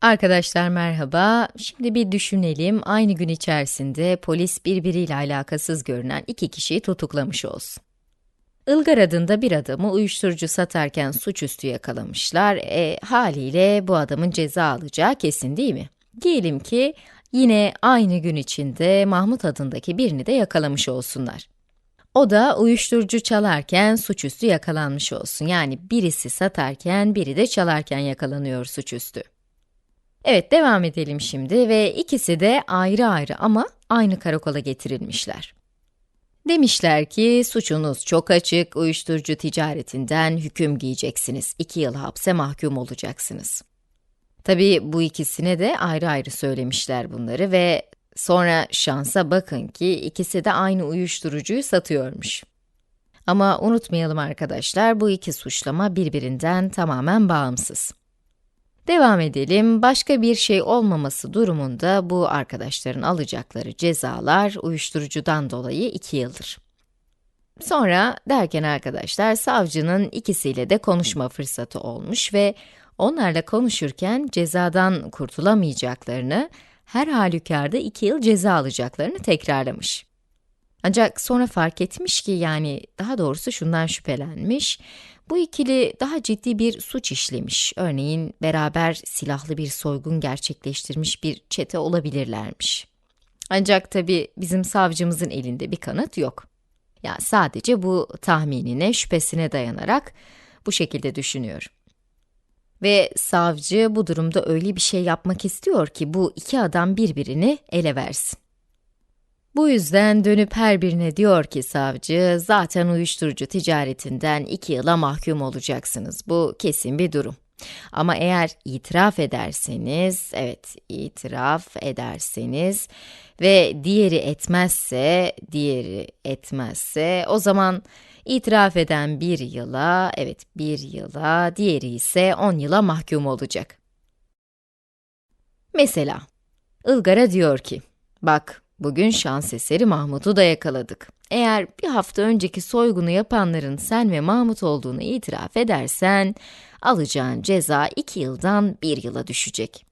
Arkadaşlar merhaba. Şimdi bir düşünelim. Aynı gün içerisinde polis birbiriyle alakasız görünen iki kişiyi tutuklamış olsun. Ilgar adında bir adamı uyuşturucu satarken suçüstü yakalamışlar. E, haliyle bu adamın ceza alacağı kesin değil mi? Diyelim ki yine aynı gün içinde Mahmut adındaki birini de yakalamış olsunlar. O da uyuşturucu çalarken suçüstü yakalanmış olsun. Yani birisi satarken, biri de çalarken yakalanıyor suçüstü. Evet, devam edelim şimdi ve ikisi de ayrı ayrı ama aynı karakola getirilmişler. Demişler ki, suçunuz çok açık, uyuşturucu ticaretinden hüküm giyeceksiniz, iki yıl hapse mahkum olacaksınız. Tabii bu ikisine de ayrı ayrı söylemişler bunları ve sonra şansa bakın ki ikisi de aynı uyuşturucuyu satıyormuş. Ama unutmayalım arkadaşlar, bu iki suçlama birbirinden tamamen bağımsız. Devam edelim. Başka bir şey olmaması durumunda bu arkadaşların alacakları cezalar uyuşturucudan dolayı 2 yıldır. Sonra derken arkadaşlar savcının ikisiyle de konuşma fırsatı olmuş ve onlarla konuşurken cezadan kurtulamayacaklarını, her halükarda 2 yıl ceza alacaklarını tekrarlamış. Ancak sonra fark etmiş ki yani daha doğrusu şundan şüphelenmiş. Bu ikili daha ciddi bir suç işlemiş. Örneğin beraber silahlı bir soygun gerçekleştirmiş bir çete olabilirlermiş. Ancak tabi bizim savcımızın elinde bir kanıt yok. Ya yani sadece bu tahminine, şüphesine dayanarak bu şekilde düşünüyor. Ve savcı bu durumda öyle bir şey yapmak istiyor ki bu iki adam birbirini ele versin. Bu yüzden dönüp her birine diyor ki savcı, zaten uyuşturucu ticaretinden iki yıla mahkum olacaksınız. Bu kesin bir durum. Ama eğer itiraf ederseniz, evet itiraf ederseniz ve diğeri etmezse, diğeri etmezse, o zaman itiraf eden bir yıla, evet bir yıla, diğeri ise on yıla mahkum olacak. Mesela, Ilgar'a diyor ki, bak Bugün şans eseri Mahmut'u da yakaladık. Eğer bir hafta önceki soygunu yapanların sen ve Mahmut olduğunu itiraf edersen, alacağın ceza iki yıldan bir yıla düşecek.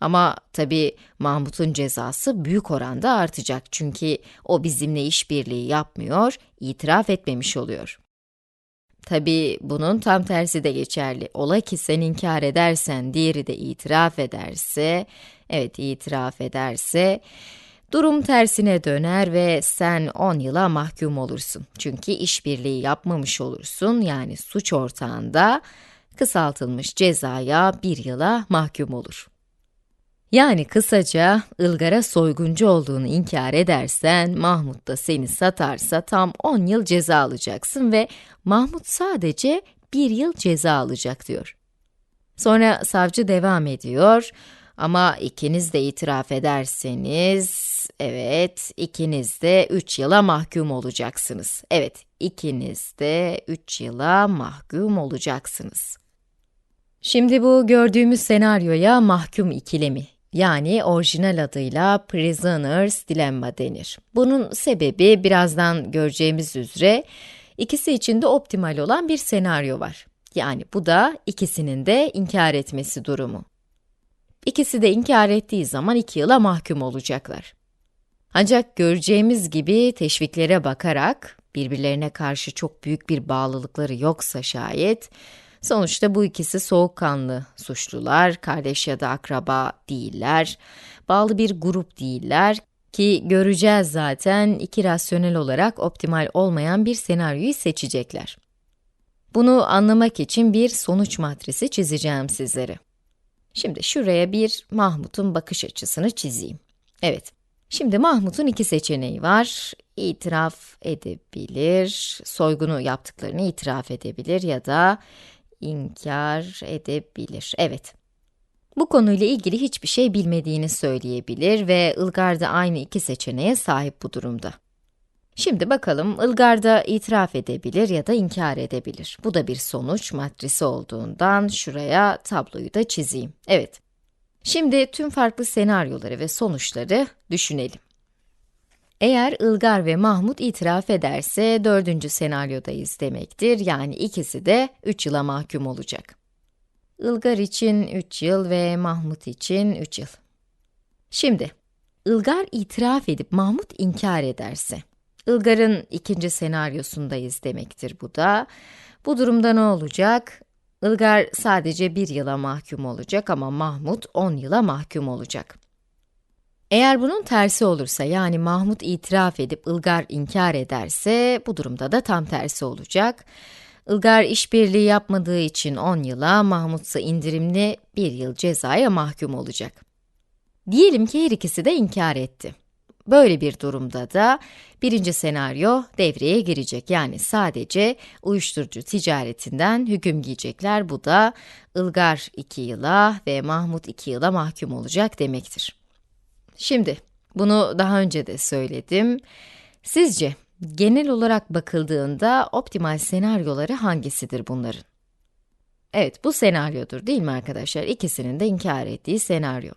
Ama tabi Mahmut'un cezası büyük oranda artacak çünkü o bizimle işbirliği yapmıyor, itiraf etmemiş oluyor. Tabi bunun tam tersi de geçerli. Ola ki sen inkar edersen, diğeri de itiraf ederse, evet itiraf ederse, Durum tersine döner ve sen 10 yıla mahkum olursun. Çünkü işbirliği yapmamış olursun, yani suç ortağında kısaltılmış cezaya bir yıla mahkum olur. Yani kısaca, Ilgar'a soyguncu olduğunu inkar edersen, Mahmut da seni satarsa tam 10 yıl ceza alacaksın ve Mahmut sadece bir yıl ceza alacak diyor. Sonra savcı devam ediyor, ama ikiniz de itiraf ederseniz, evet, ikiniz de 3 yıla mahkum olacaksınız. Evet, ikiniz de 3 yıla mahkum olacaksınız. Şimdi bu gördüğümüz senaryoya mahkum ikilemi, yani orijinal adıyla Prisoner's Dilemma denir. Bunun sebebi birazdan göreceğimiz üzere, ikisi için de optimal olan bir senaryo var. Yani bu da ikisinin de inkar etmesi durumu. İkisi de inkar ettiği zaman iki yıla mahkum olacaklar. Ancak göreceğimiz gibi teşviklere bakarak, birbirlerine karşı çok büyük bir bağlılıkları yoksa şayet, sonuçta bu ikisi soğukkanlı suçlular, kardeş ya da akraba değiller, bağlı bir grup değiller ki göreceğiz zaten iki rasyonel olarak optimal olmayan bir senaryoyu seçecekler. Bunu anlamak için bir sonuç matrisi çizeceğim sizlere. Şimdi şuraya bir Mahmut'un bakış açısını çizeyim. Evet, şimdi Mahmut'un iki seçeneği var. İtiraf edebilir, soygunu yaptıklarını itiraf edebilir ya da inkar edebilir. Evet, bu konuyla ilgili hiçbir şey bilmediğini söyleyebilir ve Ilgar da aynı iki seçeneğe sahip bu durumda. Şimdi bakalım, Ilgar da itiraf edebilir ya da inkar edebilir. Bu da bir sonuç matrisi olduğundan şuraya tabloyu da çizeyim. Evet. Şimdi tüm farklı senaryoları ve sonuçları düşünelim. Eğer Ilgar ve Mahmut itiraf ederse dördüncü senaryodayız demektir. Yani ikisi de 3 yıla mahkum olacak. Ilgar için 3 yıl ve Mahmut için 3 yıl. Şimdi, Ilgar itiraf edip Mahmut inkar ederse, Ilgar'ın ikinci senaryosundayız demektir bu da. Bu durumda ne olacak? Ilgar sadece bir yıla mahkum olacak ama Mahmut 10 yıla mahkum olacak. Eğer bunun tersi olursa yani Mahmut itiraf edip Ilgar inkar ederse bu durumda da tam tersi olacak. Ilgar işbirliği yapmadığı için 10 yıla, Mahmut ise indirimli 1 yıl cezaya mahkum olacak. Diyelim ki her ikisi de inkar etti. Böyle bir durumda da birinci senaryo devreye girecek. Yani sadece uyuşturucu ticaretinden hüküm giyecekler. Bu da Ilgar 2 yıla ve Mahmut 2 yıla mahkum olacak demektir. Şimdi, bunu daha önce de söyledim. Sizce genel olarak bakıldığında optimal senaryoları hangisidir bunların? Evet, bu senaryodur değil mi arkadaşlar? İkisinin de inkar ettiği senaryo.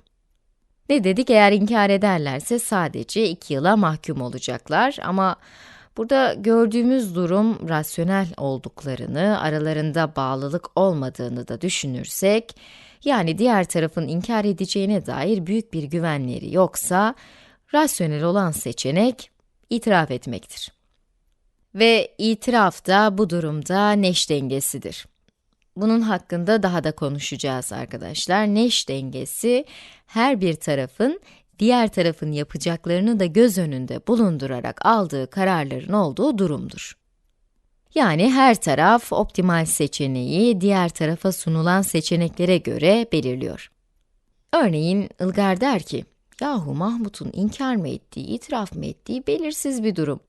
Ne dedik? Eğer inkar ederlerse sadece iki yıla mahkum olacaklar ama burada gördüğümüz durum rasyonel olduklarını, aralarında bağlılık olmadığını da düşünürsek, yani diğer tarafın inkar edeceğine dair büyük bir güvenleri yoksa, rasyonel olan seçenek itiraf etmektir. Ve itiraf da bu durumda neş dengesidir. Bunun hakkında daha da konuşacağız arkadaşlar. Neş dengesi, her bir tarafın diğer tarafın yapacaklarını da göz önünde bulundurarak aldığı kararların olduğu durumdur. Yani her taraf optimal seçeneği diğer tarafa sunulan seçeneklere göre belirliyor. Örneğin Ilgar der ki, yahu Mahmut'un inkar mı ettiği, itiraf mı ettiği belirsiz bir durum.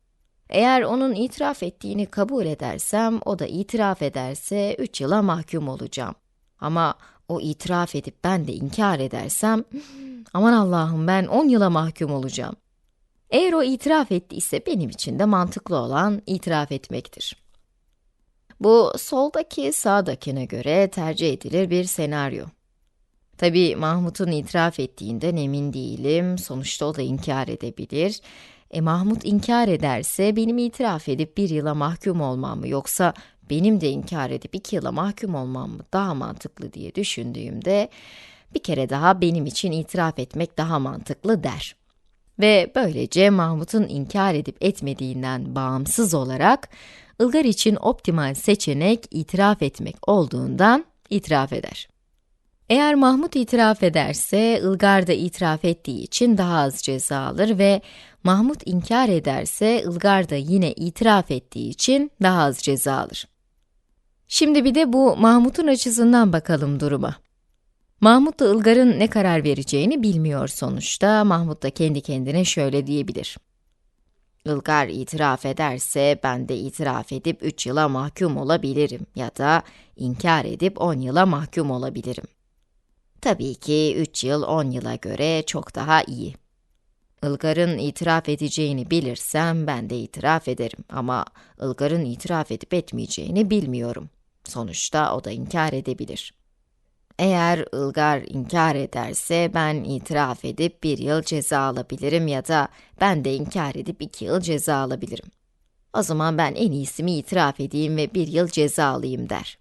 Eğer onun itiraf ettiğini kabul edersem, o da itiraf ederse 3 yıla mahkum olacağım. Ama o itiraf edip ben de inkar edersem, aman Allah'ım ben 10 yıla mahkum olacağım. Eğer o itiraf ettiyse benim için de mantıklı olan itiraf etmektir. Bu soldaki sağdakine göre tercih edilir bir senaryo. Tabi Mahmut'un itiraf ettiğinden emin değilim, sonuçta o da inkar edebilir. E Mahmut inkar ederse benim itiraf edip bir yıla mahkum olmam mı yoksa benim de inkar edip iki yıla mahkum olmam mı daha mantıklı diye düşündüğümde bir kere daha benim için itiraf etmek daha mantıklı der. Ve böylece Mahmut'un inkar edip etmediğinden bağımsız olarak Ilgar için optimal seçenek itiraf etmek olduğundan itiraf eder. Eğer Mahmut itiraf ederse, Ilgar da itiraf ettiği için daha az ceza alır ve Mahmut inkar ederse, Ilgar da yine itiraf ettiği için daha az ceza alır. Şimdi bir de bu Mahmut'un açısından bakalım duruma. Mahmut da Ilgar'ın ne karar vereceğini bilmiyor sonuçta. Mahmut da kendi kendine şöyle diyebilir. Ilgar itiraf ederse ben de itiraf edip 3 yıla mahkum olabilirim ya da inkar edip 10 yıla mahkum olabilirim. Tabii ki 3 yıl 10 yıla göre çok daha iyi. Ilgar'ın itiraf edeceğini bilirsem ben de itiraf ederim ama Ilgar'ın itiraf edip etmeyeceğini bilmiyorum. Sonuçta o da inkar edebilir. Eğer Ilgar inkar ederse ben itiraf edip bir yıl ceza alabilirim ya da ben de inkar edip iki yıl ceza alabilirim. O zaman ben en iyisi mi itiraf edeyim ve bir yıl ceza alayım der.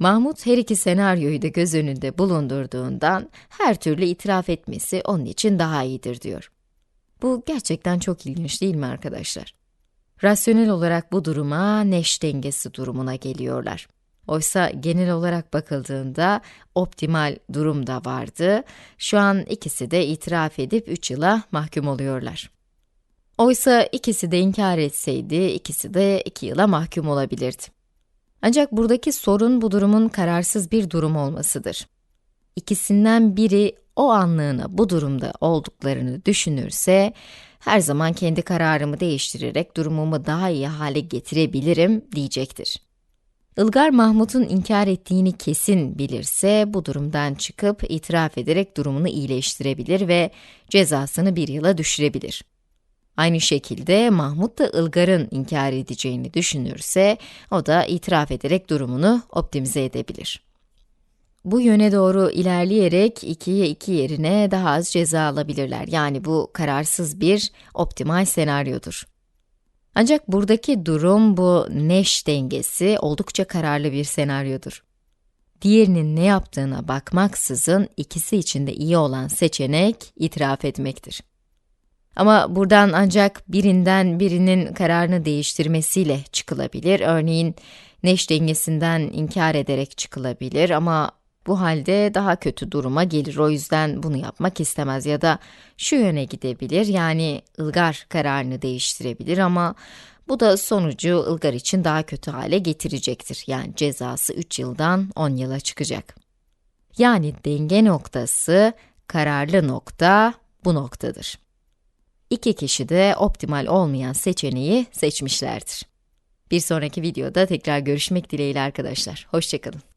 Mahmut her iki senaryoyu da göz önünde bulundurduğundan her türlü itiraf etmesi onun için daha iyidir diyor. Bu gerçekten çok ilginç değil mi arkadaşlar? Rasyonel olarak bu duruma neş dengesi durumuna geliyorlar. Oysa genel olarak bakıldığında optimal durum da vardı. Şu an ikisi de itiraf edip 3 yıla mahkum oluyorlar. Oysa ikisi de inkar etseydi, ikisi de 2 yıla mahkum olabilirdi. Ancak buradaki sorun bu durumun kararsız bir durum olmasıdır. İkisinden biri o anlığına bu durumda olduklarını düşünürse, her zaman kendi kararımı değiştirerek durumumu daha iyi hale getirebilirim diyecektir. Ilgar Mahmut'un inkar ettiğini kesin bilirse, bu durumdan çıkıp itiraf ederek durumunu iyileştirebilir ve cezasını bir yıla düşürebilir. Aynı şekilde Mahmut da Ilgar'ın inkar edeceğini düşünürse, o da itiraf ederek durumunu optimize edebilir. Bu yöne doğru ilerleyerek 2'ye 2 yerine daha az ceza alabilirler. Yani bu kararsız bir optimal senaryodur. Ancak buradaki durum bu neş dengesi oldukça kararlı bir senaryodur. diğerinin ne yaptığına bakmaksızın ikisi için de iyi olan seçenek itiraf etmektir. Ama buradan ancak birinden birinin kararını değiştirmesiyle çıkılabilir. Örneğin neş dengesinden inkar ederek çıkılabilir ama bu halde daha kötü duruma gelir. O yüzden bunu yapmak istemez ya da şu yöne gidebilir. Yani ılgar kararını değiştirebilir ama bu da sonucu ılgar için daha kötü hale getirecektir. Yani cezası 3 yıldan 10 yıla çıkacak. Yani denge noktası, kararlı nokta bu noktadır. İki kişi de optimal olmayan seçeneği seçmişlerdir. Bir sonraki videoda tekrar görüşmek dileğiyle arkadaşlar. Hoşçakalın.